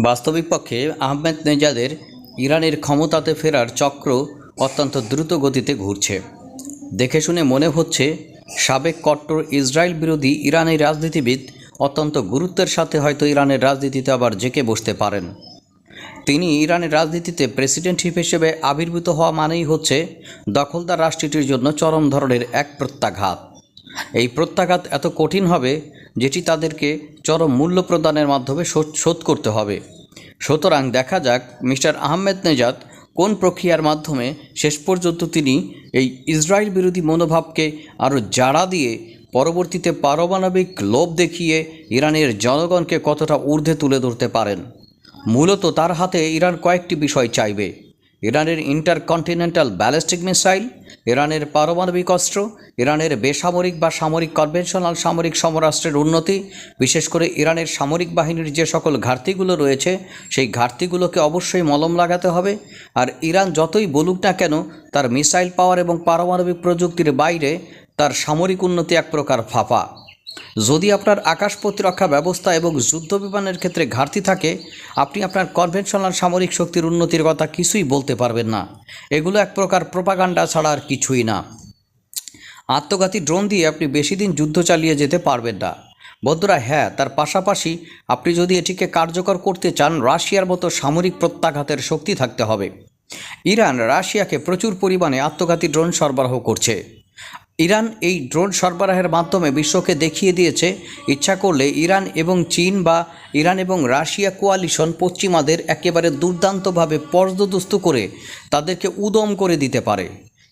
বাস্তবিক পক্ষে আহমেদ নেজাদের ইরানের ক্ষমতাতে ফেরার চক্র অত্যন্ত দ্রুত গতিতে ঘুরছে। দেখে শুনে মনে হচ্ছে, সাবেক কট্টর ইসরায়েল বিরোধী ইরানের রাজনীতিবিদ অত্যন্ত গুরুত্বের সাথে হয়তো ইরানের রাজনীতিতে আবার জেকে বসতে পারেন। তিনি ইরানের রাজনীতিতে প্রেসিডেন্ট হিসেবে আবির্ভূত হওয়া মানেই হচ্ছে, দখলদার রাষ্ট্রটির জন্য চরম ধরনের এক প্রত্যাঘাত। এই প্রত্যাঘাত এত কঠিন হবে যেটি তাদেরকে চরম মূল্য প্রদানের মাধ্যমে শোধ করতে হবে। সুতরাং দেখা যাক মিস্টার আহমেদ নেজাদ কোন প্রক্রিয়ার মাধ্যমে শেষ পর্যন্ত তিনি এই ইসরায়েল বিরোধী মনোভাবকে আরও জাড়া দিয়ে পরবর্তীতে পারমাণবিক লোভ দেখিয়ে ইরানের জনগণকে কতটা ঊর্ধ্বে তুলে ধরতে পারেন। মূলত তার হাতে ইরান কয়েকটি বিষয় চাইবে। ইরানের ইন্টারকন্টিনেন্টাল ব্যালিস্টিক মিসাইল, ইরানের পারমাণবিক অস্ত্র, ইরানের বেসামরিক বা সামরিক কনভেনশনাল সামরিক সমরাষ্ট্রের উন্নতি, বিশেষ করে ইরানের সামরিক বাহিনীর যে সকল ঘাটতিগুলো রয়েছে, সেই ঘাটতিগুলোকে অবশ্যই মলম লাগাতে হবে। আর ইরান যতই বলুক না কেন, তার মিসাইল পাওয়ার এবং পারমাণবিক প্রযুক্তির বাইরে তার সামরিক উন্নতি এক প্রকার ফাঁপা। যদি আপনার আকাশ প্রতিরক্ষা ব্যবস্থা এবং যুদ্ধ বিমানের ক্ষেত্রে ঘাটতি থাকে, আপনি আপনার কনভেনশনাল সামরিক শক্তির উন্নতির কথা কিছুই বলতে পারবেন না। এগুলো এক প্রকার প্রোপাগান্ডা ছাড়া আর কিছুই না। আত্মঘাতী ড্রোন দিয়ে আপনি বেশি দিন যুদ্ধ চালিয়ে যেতে পারবেন না। বন্ধুরা হ্যাঁ তার পাশাপাশি আপনি যদি এটিকে কার্যকর করতে চান, রাশিয়ার মতো সামরিক প্রত্যাঘাতের শক্তি থাকতে হবে। ইরান রাশিয়াকে প্রচুর পরিমাণে আত্মঘাতী ড্রোন সরবরাহ করছে। ইরান এই ড্রোন সরবরাহের মাধ্যমে বিশ্বকে দেখিয়ে দিয়েছে, ইচ্ছা করলে ইরান এবং চীন বা ইরান এবং রাশিয়া কোয়ালিশন পশ্চিমাদের একেবারে দুর্দান্তভাবে পর্যদস্ত করে তাদেরকে উদম করে দিতে পারে।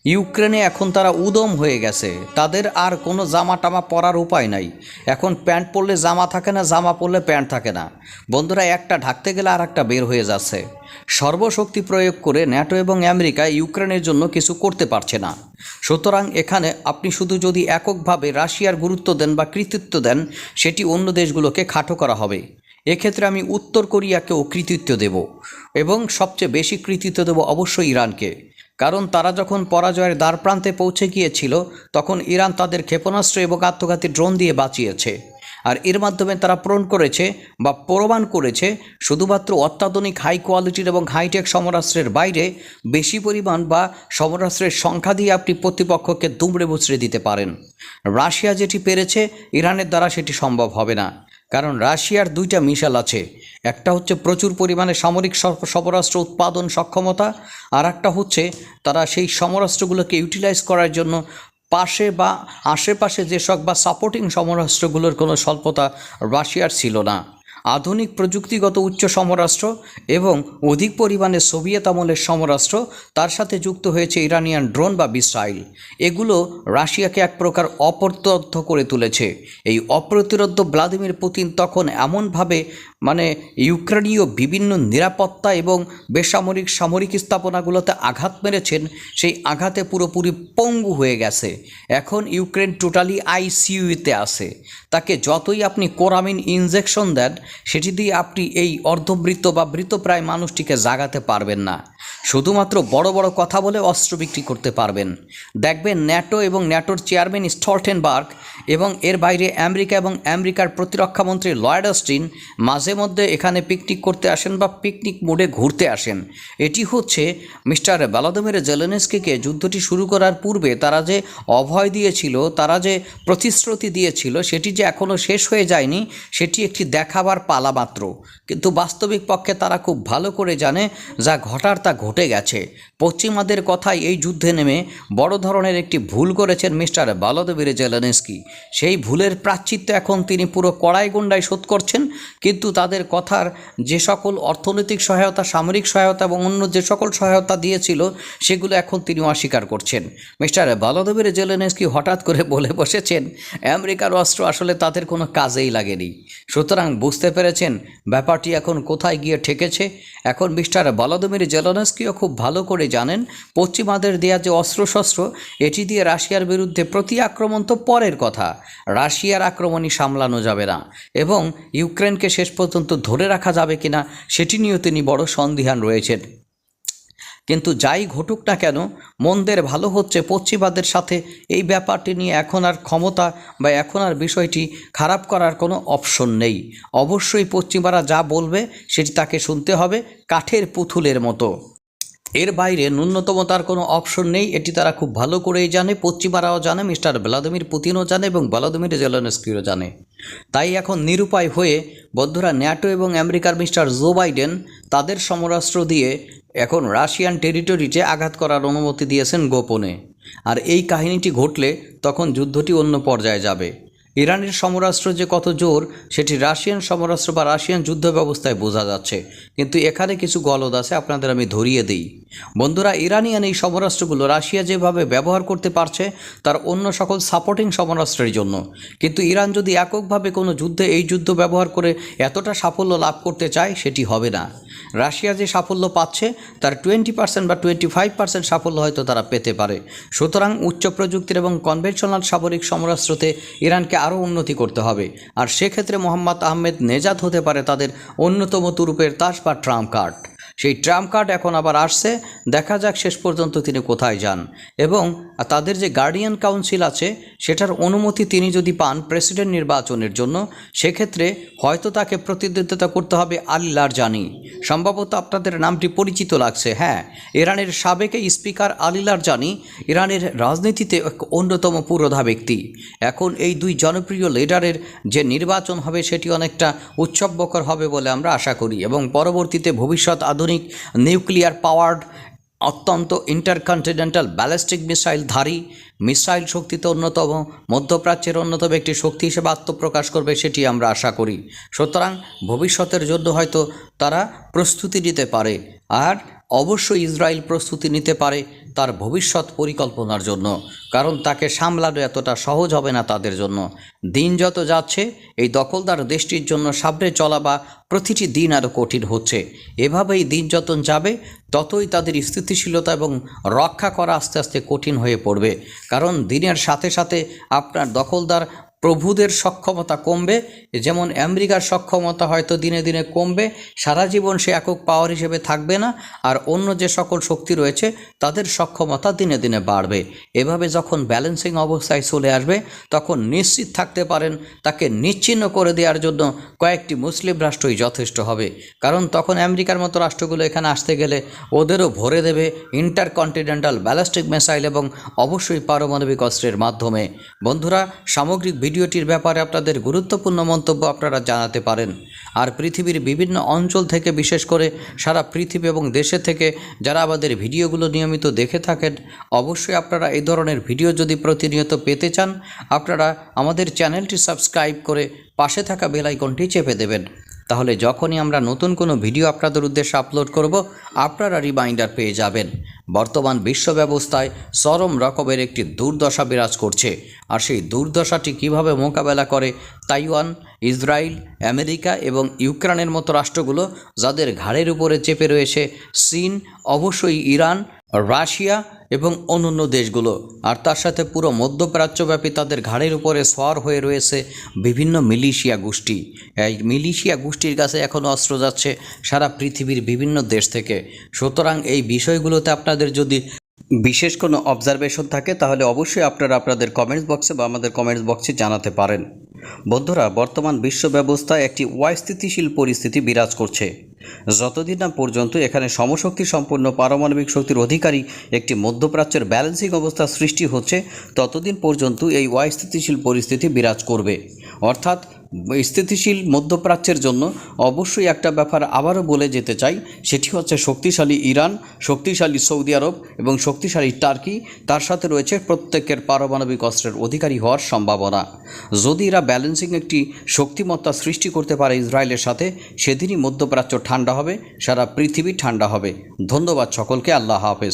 ইউক্রেনে এখন তারা উদম হয়ে গেছে। তাদের আর কোনো জামা টামা পরার উপায় নাই। এখন প্যান্ট পরলে জামা থাকে না, জামা পরলে প্যান্ট থাকে না। বন্ধুরা, একটা ঢাকতে গেলে আর একটা বের হয়ে যাচ্ছে। সর্বশক্তি প্রয়োগ করে ন্যাটো এবং আমেরিকা ইউক্রেনের জন্য কিছু করতে পারছে না। সুতরাং এখানে আপনি শুধু যদি এককভাবে রাশিয়ার গুরুত্ব দেন বা কৃতিত্ব দেন, সেটি অন্য দেশগুলোকে খাটো করা হবে। এক্ষেত্রে আমি উত্তর কোরিয়াকেও কৃতিত্ব দেব এবং সবচেয়ে বেশি কৃতিত্ব দেব অবশ্যই ইরানকে। কারণ তারা যখন পরাজয়ের দ্বার প্রান্তে পৌঁছে গিয়েছিল, তখন ইরান তাদের ক্ষেপণাস্ত্র এবং আত্মঘাতী ড্রোন দিয়ে বাঁচিয়েছে। আর এর মাধ্যমে তারা প্রণ করেছে বা প্রমাণ করেছে শুধুমাত্র অত্যাধুনিক হাই কোয়ালিটির এবং হাইটেক সমরাস্ত্রের বাইরে বেশি পরিমাণ বা সমরাস্ত্রের সংখ্যা দিয়ে আপনি প্রতিপক্ষকে দুমড়ে মুচড়ে দিতে পারেন। রাশিয়া যেটি পেরেছে, ইরানের দ্বারা সেটি সম্ভব হবে না। কারণ রাশিয়ার দুইটা মিশাল আছে। একটা হচ্ছে প্রচুর পরিমাণে সামরিক সমরাস্ত্র উৎপাদন সক্ষমতা, আর একটা হচ্ছে তারা সেই সমরাস্ত্রগুলোকে ইউটিলাইজ করার জন্য পাশে বা আশেপাশে যেসব বা সাপোর্টিং সমরাষ্ট্রগুলোর কোনো স্বল্পতা রাশিয়ার ছিল না। আধুনিক প্রযুক্তিগত উচ্চ সমরাষ্ট্র এবং অধিক পরিমাণে সোভিয়েত আমলের সমরাষ্ট্র, তার সাথে যুক্ত হয়েছে ইরানিয়ান ড্রোন বা মিসাইল। এগুলো রাশিয়াকে এক প্রকার অপ্রতিরোধ করে তুলেছে। এই অপ্রতিরোধ ভ্লাদিমির পুতিন তখন এমনভাবে মানে ইউক্রেনীয় বিভিন্ন নিরাপত্তা এবং বেসামরিক সামরিক স্থাপনাগুলোতে আঘাত মেরেছেন, সেই আঘাতে পুরোপুরি পঙ্গু হয়ে গেছে। এখন ইউক্রেন টোটালি আইসিইউতে আছে। তাকে যতই আপনি কোরামিন ইনজেকশন দেন সেটি দিয়ে আপনি এই অর্ধবৃত্ত বা বৃত্তপ্রায় মানুষটিকে জাগাতে পারবেন না। শুধুমাত্র বড় বড় কথা বলে অস্ত্র বিক্রি করতে পারবেন। দেখবেন ন্যাটো এবং ন্যাটোর চেয়ারম্যান স্টলটেনবার্গ এবং এর বাইরে আমেরিকা এবং আমেরিকার প্রতিরক্ষামন্ত্রী লয়েড অস্টিন মাঝে মধ্যে এখানে পিকনিক করতে আসেন বা পিকনিক মোডে ঘুরতে আসেন। এটি হচ্ছে মিস্টার ভ্লাদিমির জেলেনস্কিকে যুদ্ধটি শুরু করার পূর্বে তারা যে অভয় দিয়েছিল, তারা যে প্রতিশ্রুতি দিয়েছিল, সেটি যে এখনও শেষ হয়ে যায়নি, সেটি একটি দেখাবার পালা মাত্র। কিন্তু বাস্তবিক পক্ষে তারা খুব ভালো করে জানে যা ঘটার তা ঘটে গেছে। পশ্চিমাদের কথাই এই যুদ্ধে নেমে বড় ধরনের একটি ভুল করেছেন মিস্টার বালদবীর জেলেনস্কি। সেই ভুলের প্রাচ্চিত্য এখন তিনি পুরো কড়াই গুন্ডায় শোধ করছেন। কিন্তু তাদের কথার যে সকল অর্থনৈতিক সহায়তা, সামরিক সহায়তা এবং অন্য যে সকল সহায়তা দিয়েছিল, সেগুলো এখন তিনি অস্বীকার করছেন। মিস্টার বালদবীর জেলেনস্কি হঠাৎ করে বলে বসেছেন, আমেরিকার অস্ত্র আসলে তাদের কোনো কাজেই লাগেনি। সুতরাং বুঝতে পেরেছেন ব্যাপারটি এখন কোথায় গিয়ে ঠেকেছে। এখন মিস্টার বালাদমির জেলনস্কিও খুব ভালো করে জানেন, পশ্চিমাদের দেয়া যে অস্ত্রশস্ত্র, এটি দিয়ে রাশিয়ার বিরুদ্ধে প্রতি আক্রমণ তো পরের কথা। রাশিয়ার আক্রমণই সামলানো যাবে না এবং ইউক্রেনকে শেষ পর্যন্ত ধরে রাখা যাবে কিনা সেটি নিয়েও তিনি বড় সন্দিহান রয়েছেন। কিন্তু যাই ঘটুক না কেন, মন্দের ভালো হচ্ছে পশ্চিমাদের সাথে এই ব্যাপারটি নিয়ে এখন আর ক্ষমতা বা এখন আর বিষয়টি খারাপ করার কোনো অপশন নেই। অবশ্যই পশ্চিমারা যা বলবে সেটি তাকে শুনতে হবে কাঠের পুতুলের মতো। এর বাইরে ন্যূনতম তার কোনো অপশন নেই। এটি তারা খুব ভালো করেই জানে। পশ্চিমারাও জানে, মিস্টার ভ্লাদিমির পুতিনও জানে এবং ভ্লাদিমির জেলনস্কিও জানে। তাই এখন নিরুপায় হয়ে বন্ধুরা ন্যাটো এবং আমেরিকার মিস্টার জো বাইডেন তাদের সমরাস্ত্র দিয়ে এখন রাশিয়ান টেরিটরিতে আঘাত করার অনুমতি দিয়েছেন গোপনে। আর এই কাহিনীটি ঘটলে তখন যুদ্ধটি অন্য পর্যায়ে যাবে। ইরানের সমরাস্ত্র যে কত জোর, সেটি রাশিয়ান সমরাস্ত্র বা রাশিয়ান যুদ্ধ ব্যবস্থায় বোঝা যাচ্ছে। কিন্তু এখানে কিছু গলদ আছে, আপনাদের আমি ধরিয়ে দিই। বন্ধুরা, ইরানিয়ান এই সমরাস্ত্রগুলো রাশিয়া যেভাবে ব্যবহার করতে পারছে, তার অন্য সকল সাপোর্টিং সমরাস্ত্রের জন্য। কিন্তু ইরান যদি এককভাবে কোনো যুদ্ধে এই যুদ্ধ ব্যবহার করে এতটা সাফল্য লাভ করতে চায়, সেটি হবে না। রাশিয়া যে সাফল্য পাচ্ছে, তার টোয়েন্টি পার্সেন্ট বা টোয়েন্টি ফাইভ পার্সেন্ট সাফল্য হয়তো তারা পেতে পারে। সুতরাং উচ্চ প্রযুক্তির এবং কনভেনশনাল সামরিক সমরাস্ত্রতে ইরানকে আরও উন্নতি করতে হবে। আর সেক্ষেত্রে মোহাম্মদ আহমেদ নেজাত হতে পারে তাদের অন্যতম তুরুপের তাস বা ট্রাম্প কার্ড। সেই ট্রাম্প কার্ড এখন আবার আসছে, দেখা যাক শেষ পর্যন্ত তিনি কোথায় যান। এবং তাদের যে গার্ডিয়ান কাউন্সিল আছে, সেটার অনুমতি তিনি যদি পান প্রেসিডেন্ট নির্বাচনের জন্য, সেক্ষেত্রে হয়তো তাকে প্রতিদ্বন্দ্বিতা করতে হবে আলী লারজানি। সম্ভবত আপনাদের নামটি পরিচিত লাগছে হ্যাঁ। ইরানের সাবেক স্পিকার আলী লারজানি ইরানের রাজনীতিতে এক অন্যতম পুরোধা ব্যক্তি। এখন এই দুই জনপ্রিয় লিডারের যে নির্বাচন হবে, সেটি অনেকটা উৎসববকর হবে বলে আমরা আশা করি। এবং পরবর্তীতে ভবিষ্যৎ আধুনিক নিউক্লিয়ার পাওয়ার্ড, অত্যন্ত ইন্টারকন্টিনেন্টাল ব্যালিস্টিক মিসাইলধারী মিসাইল শক্তিতে অন্যতম, মধ্যপ্রাচ্যের অন্যতম একটি শক্তি হিসেবে আত্মপ্রকাশ করবে সেটি আমরা আশা করি। সুতরাং ভবিষ্যতের জন্য হয়তো তারা প্রস্তুতি নিতে পারে, আর অবশ্যই ইসরায়েল প্রস্তুতি নিতে পারে। তার ভবিষ্যৎ পরিকল্পনার জন্য, কারণ তাকে সামলানো এতটা সহজ হবে না তাদের জন্য। দিন যত যাচ্ছে, এই দখলদার দেশটির জন্য সামনে চলা বা প্রতিটি দিন আরও কঠিন হচ্ছে। এভাবেই দিন যত যাবে, ততই তাদের স্থিতিশীলতা এবং রক্ষা করা আস্তে আস্তে কঠিন হয়ে পড়বে। কারণ দিনের সাথে সাথে আপনার দখলদার প্রভুদের সক্ষমতা কমবে, যেমন আমেরিকার সক্ষমতা হয়তো দিনে দিনে কমবে, সারা জীবন সে একক পাওয়ার হিসেবে থাকবে না, আর অন্য যে সকল শক্তি রয়েছে, তাদের সক্ষমতা দিনে দিনে বাড়বে। এভাবে যখন ব্যালেন্সিং অবস্থায় চলে আসবে, তখন নিশ্চিত থাকতে পারেন, তাকে নিশ্চিহ্ন করে দেওয়ার জন্য কয়েকটি মুসলিম রাষ্ট্রই যথেষ্ট হবে। কারণ তখন আমেরিকার মতো রাষ্ট্রগুলো এখানে আসতে গেলে ওদেরও ভরে দেবে ইন্টারকন্টিনেন্টাল ব্যালিস্টিক মিসাইল এবং অবশ্যই পারমাণবিক অস্ত্রের মাধ্যমে। বন্ধুরা, সামগ্রিক ভিডিওটির ব্যাপারে আপনাদের গুরুত্বপূর্ণ মন্তব্য আপনারা জানাতে পারেন। আর পৃথিবীর বিভিন্ন অঞ্চল থেকে, বিশেষ করে সারা পৃথিবী এবং দেশে থেকে, যারা আমাদের ভিডিওগুলো নিয়মিত দেখে থাকেন, অবশ্যই আপনারা এই ধরনের ভিডিও যদি প্রতিনিয়ত পেতে চান, আপনারা আমাদের চ্যানেলটি সাবস্ক্রাইব করে পাশে থাকা বেলাইকনটি চেপে দেবেন। তাহলে যখনই আমরা নতুন কোনো ভিডিও আপনাদের উদ্দেশ্যে আপলোড করব, আপনারা রিমাইন্ডার পেয়ে যাবেন। বর্তমান বিশ্ব ব্যবস্থায় চরম রকমের একটি দুর্দশা বিরাজ করছে। আর সেই দুর্দশাটি কীভাবে মোকাবেলা করে তাইওয়ান ইসরায়েল আমেরিকা এবং ইউক্রেনের মতো রাষ্ট্রগুলো, যাদের ঘাড়ের উপরে চেপে রয়েছে চীন, অবশ্যই ইরান রাশিয়া এবং অন্যান্য দেশগুলো। আর তার সাথে পুরো মধ্যপ্রাচ্যব্যাপী তাদের ঘাড়ের উপরে সর হয়ে রয়েছে বিভিন্ন মিলিশিয়া গোষ্ঠী। এই মিলিশিয়া গোষ্ঠীর কাছে এখনও অস্ত্র যাচ্ছে সারা পৃথিবীর বিভিন্ন দেশ থেকে। সুতরাং এই বিষয়গুলোতে আপনাদের যদি বিশেষ কোনো অবজারভেশন থাকে, তাহলে অবশ্যই আপনারা আপনাদের কমেন্টস বক্সে বা আমাদের কমেন্টস বক্সে জানাতে পারেন। বন্ধুরা, বর্তমান বিশ্ব ব্যবস্থায় একটি অস্থিতিশীল পরিস্থিতি বিরাজ করছে। যতদিন না পর্যন্ত এখানে সমশক্তি সম্পন্ন পারমাণবিক শক্তির অধিকারী একটি মধ্যপ্রাচ্যের ব্যালেন্সিং অবস্থা সৃষ্টি হচ্ছে, ততদিন পর্যন্ত এই অস্থিতিশীল পরিস্থিতি বিরাজ করবে। অর্থাৎ স্থিতিশীল মধ্যপ্রাচ্যের জন্য অবশ্যই একটা ব্যাপার আবারও বলে যেতে চাই, সেটি হচ্ছে শক্তিশালী ইরান, শক্তিশালী সৌদি আরব এবং শক্তিশালী টার্কি। তার সাথে রয়েছে প্রত্যেকের পারমাণবিক অস্ত্রের অধিকারী হওয়ার সম্ভাবনা। যদি এরা ব্যালেন্সিং একটি শক্তিমত্তা সৃষ্টি করতে পারে ইসরায়েলের সাথে, সেদিনই মধ্যপ্রাচ্য ঠান্ডা হবে, সারা পৃথিবী ঠান্ডা হবে। ধন্যবাদ সকলকে, আল্লাহ হাফেজ।